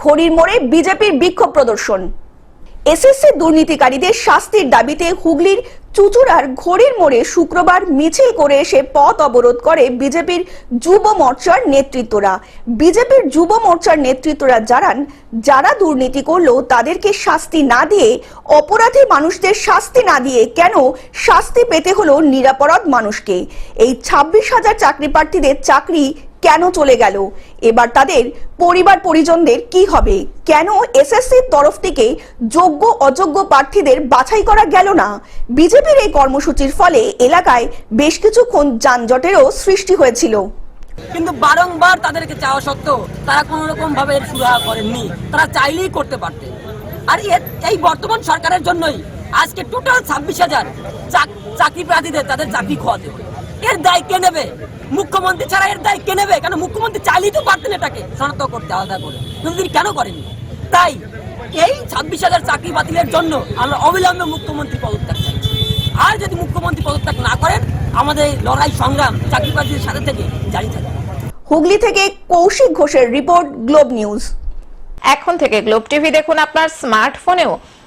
ঘড়ির মোড়ে বিজেপির বিক্ষোভ প্রদর্শন। এসএসসি দুর্নীতিকারীদের শাস্তির দাবিতে হুগলির চুচুড়ার ঘড়ির মোড়ে শুক্রবার মিছিল করে এসে পথ অবরোধ করে বিজেপির যুব মোর্চার নেতৃত্বরা। বিজেপির যুব মোর্চার নেতৃত্বরা জানান, যারা দুর্নীতি করল তাদেরকে শাস্তি না দিয়ে, অপরাধী মানুষদের শাস্তি না দিয়ে কেন শাস্তি পেতে হলো নিরাপরাধ মানুষকে? এই ছাব্বিশ হাজার চাকরি প্রার্থীদের চাকরি কেন চলে গেল? এবার তাদের পরিবার পরিজনদের কি হবে? কেন এসএসসির তরফ থেকে যোগ্য অযোগ্য প্রার্থীদের বাছাই করা গেল না? বিজেপির এই কর্মসূচির ফলে এলাকায় বেশ কিছুক্ষণ যানজটেরও সৃষ্টি হয়েছিল। কিন্তু বারংবার তাদেরকে চাওয়া সত্ত্বেও তারা কোনো রকম ভাবে সুরাহা করেননি। তারা চাইলেই করতে পারতেন। আর এই বর্তমান সরকারের জন্যই আজকে টোটাল ছাব্বিশ হাজার চাকরি প্রার্থীদের তাদের চাকরি খোয়াতে হবে। এর দায় কে নেবে? মুখ্যমন্ত্রী ছাড়া এর দায় কে নেবে? কারণ মুখ্যমন্ত্রী চাইলেই তো পারতেন এটাকে। শনাক্ত করতে আলাদা করে। কিন্তু তিনি কেন করেননি? তাই এই ছাব্বিশ হাজার চাকরি বাতিলের জন্য আমরা অবিলম্বে মুখ্যমন্ত্রী পদত্যাগ চাইছি আর যদি মুখ্যমন্ত্রী পদত্যাগ না করেন আমাদের লড়াই সংগ্রাম চাকরি প্রার্থীদের সাথে থেকে জারি থাকবে। হুগলি থেকে কৌশিক ঘোষের রিপোর্ট গ্লোব নিউজ। এখন থেকে গ্লোব টিভি দেখুন আপনার স্মার্টফোনেও।